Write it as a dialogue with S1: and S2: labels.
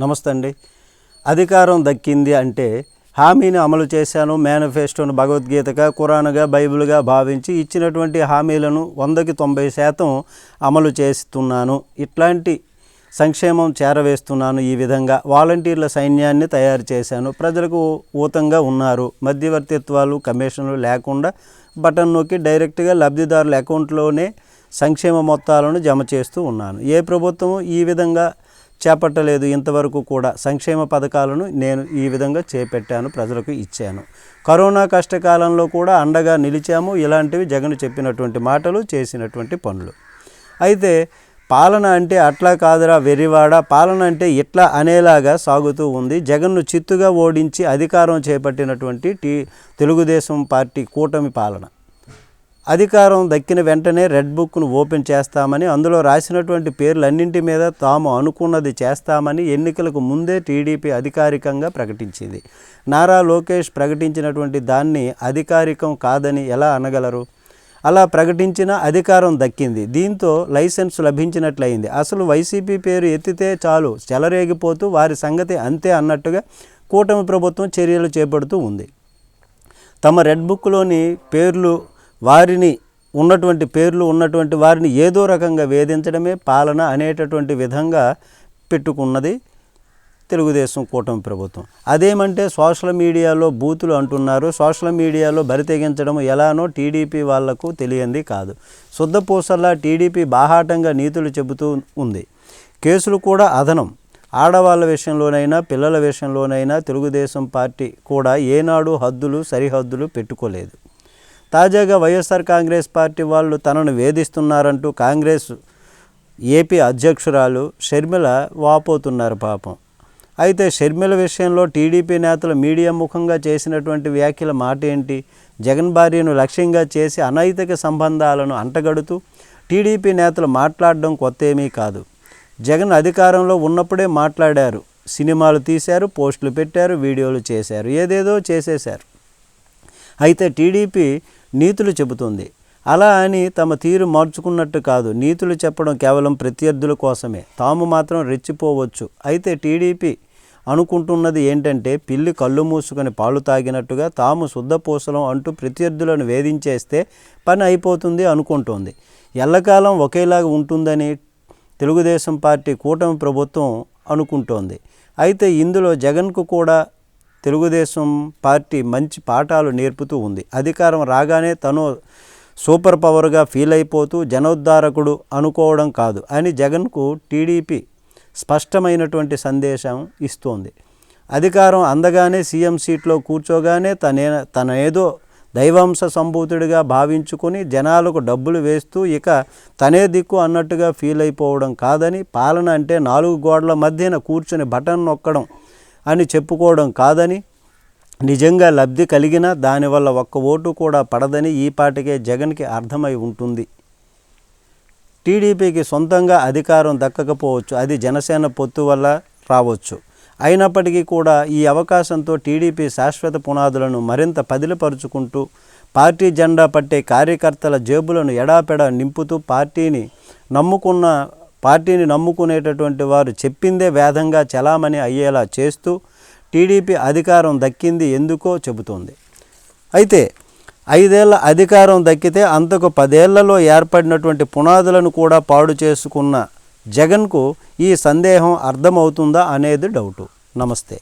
S1: నమస్తే అండి. అధికారం దక్కింది అంటే హామీని అమలు చేశాను మేనిఫెస్టోను భగవద్గీతగా ఖురాన్గా బైబిల్గా భావించి ఇచ్చినటువంటి హామీలను వందకి తొంభై శాతం అమలు చేస్తున్నాను. ఇట్లాంటి సంక్షేమం చేరవేస్తున్నాను ఈ విధంగా. వాలంటీర్ల సైన్యాన్ని తయారు చేశాను. ప్రజలకు ఊతంగా ఉన్నారు. మధ్యవర్తిత్వాలు కమిషన్లు లేకుండా బటన్ నొక్కి డైరెక్ట్గా లబ్ధిదారుల అకౌంట్లోనే సంక్షేమ మొత్తాలను జమ చేస్తూ ఉన్నాను. ఏ ప్రభుత్వం ఈ విధంగా చేపట్టలేదు ఇంతవరకు కూడా. సంక్షేమ పథకాలను నేను ఈ విధంగా చేపట్టాను ప్రజలకు ఇచ్చాను. కరోనా కష్టకాలంలో కూడా అండగా నిలిచాము ఇలాంటివి జగన్ చెప్పినటువంటి మాటలు చేసినటువంటి పనులు. అయితే పాలన అంటే అట్లా కాదురా వెర్రివాడ పాలన అంటే ఇట్లా అనేలాగా సాగుతూ ఉంది. జగన్ను చిత్తుగా ఓడించి అధికారం చేపట్టినటువంటి టీ తెలుగుదేశం పార్టీ కూటమి పాలన. అధికారం దక్కిన వెంటనే రెడ్ బుక్ను ఓపెన్ చేస్తామని అందులో రాసినటువంటి పేర్లన్నింటి మీద తాము అనుకున్నది చేస్తామని ఎన్నికలకు ముందే టీడీపీ అధికారికంగా ప్రకటించింది. నారా లోకేష్ ప్రకటించినటువంటి దాన్ని అధికారికం కాదని ఎలా అనగలరు? అలా ప్రకటించిన అధికారం దక్కింది. దీంతో లైసెన్స్ లభించినట్లయింది. అసలు వైసీపీ పేరు ఎత్తితే చాలు చెలరేగిపోతూ వారి సంగతి అంతే అన్నట్టుగా కూటమి ప్రభుత్వం చర్యలు చేపడుతూ ఉంది. తమ రెడ్ బుక్లోని పేర్లు వారిని ఉన్నటువంటి పేర్లు ఉన్నటువంటి వారిని ఏదో రకంగా వేధించడమే పాలన అనేటటువంటి విధంగా పెట్టుకున్నది తెలుగుదేశం కూటమి ప్రభుత్వం. అదేమంటే సోషల్ మీడియాలో బూతులు అంటున్నారు. సోషల్ మీడియాలో బరితెగించడం ఎలానో టీడీపీ వాళ్ళకు తెలియంది కాదు. శుద్ధపూసల్లా టీడీపీ బాహాటంగా నీతులు చెబుతూ ఉంది. కేసులు కూడా అదనం. ఆడవాళ్ళ విషయంలోనైనా పిల్లల విషయంలోనైనా తెలుగుదేశం పార్టీ కూడా ఏనాడు హద్దులు సరిహద్దులు పెట్టుకోలేదు. తాజాగా వైఎస్ఆర్ కాంగ్రెస్ పార్టీ వాళ్ళు తనను వేధిస్తున్నారంటూ కాంగ్రెస్ ఏపీ అధ్యక్షురాలు షర్మిల వాపోతున్నారు పాపం. అయితే షర్మిల విషయంలో టీడీపీ నేతలు మీడియా ముఖంగా చేసినటువంటి వ్యాఖ్యల మాట ఏంటి? జగన్ భార్యను లక్ష్యంగా చేసి అనైతిక సంబంధాలను అంటగడుతూ టీడీపీ నేతలు మాట్లాడడం కొత్త ఏమీ కాదు. జగన్ అధికారంలో ఉన్నప్పుడే మాట్లాడారు. సినిమాలు తీశారు పోస్టులు పెట్టారు వీడియోలు చేశారు ఏదేదో చేసేశారు. అయితే టీడీపీ నీతులు చెబుతుంది. అలా అని తమ తీరు మార్చుకున్నట్టు కాదు. నీతులు చెప్పడం కేవలం ప్రత్యర్థుల కోసమే. తాము మాత్రం రెచ్చిపోవచ్చు. అయితే టీడీపీ అనుకుంటున్నది ఏంటంటే పిల్లి కళ్ళు మూసుకొని పాలు తాగినట్టుగా తాము శుద్ధపూసలం అంటూ ప్రత్యర్థులను వేధించేస్తే పని అయిపోతుంది అనుకుంటోంది. ఎల్లకాలం ఒకేలాగా ఉంటుందని తెలుగుదేశం పార్టీ కూటమి ప్రభుత్వం అనుకుంటోంది. అయితే ఇందులో జగన్కు కూడా తెలుగుదేశం పార్టీ మంచి పాఠాలు నేర్పుతూ ఉంది. అధికారం రాగానే తను సూపర్ పవర్గా ఫీల్ అయిపోతూ జనోద్ధారకుడు అనుకోవడం కాదు అని జగన్కు టీడీపీ స్పష్టమైనటువంటి సందేశం ఇస్తోంది. అధికారం అందగానే సీఎం సీట్లో కూర్చోగానే తనే తనేదో దైవాంశ సంభూతుడిగా భావించుకొని జనాలకు డబ్బులు వేస్తూ ఇక తనే దిక్కు అన్నట్టుగా ఫీల్ అయిపోవడం కాదని పాలన అంటే నాలుగు గోడల మధ్యన కూర్చొని బటన్ నొక్కడం అని చెప్పుకోవడం కాదని నిజంగా లబ్ధి కలిగినా దానివల్ల ఒక్క ఓటు కూడా పడదని ఈ పాటికే జగన్కి అర్థమై ఉంటుంది. టీడీపీకి సొంతంగా అధికారం దక్కకపోవచ్చు అది జనసేన పొత్తు వల్ల రావచ్చు. అయినప్పటికీ కూడా ఈ అవకాశంతో టీడీపీ శాశ్వత పునాదులను మరింత పదిలిపరుచుకుంటూ పార్టీ జెండా పట్టే కార్యకర్తల జేబులను ఎడాపెడా నింపుతూ పార్టీని నమ్ముకున్న పార్టీని నమ్ముకునేటటువంటి వారు చెప్పిందే వేదంగా చలామణి అయ్యేలా చేస్తూ టీడీపీ అధికారం దక్కింది ఎందుకో చెబుతోంది. అయితే ఐదేళ్ళ అధికారం దక్కితే అంతకు పదేళ్ళలో ఏర్పడినటువంటి పునాదులను కూడా పాడు చేసుకున్న జగన్కు ఈ సందేహం అర్థమవుతుందా అనేది డౌటు. నమస్తే.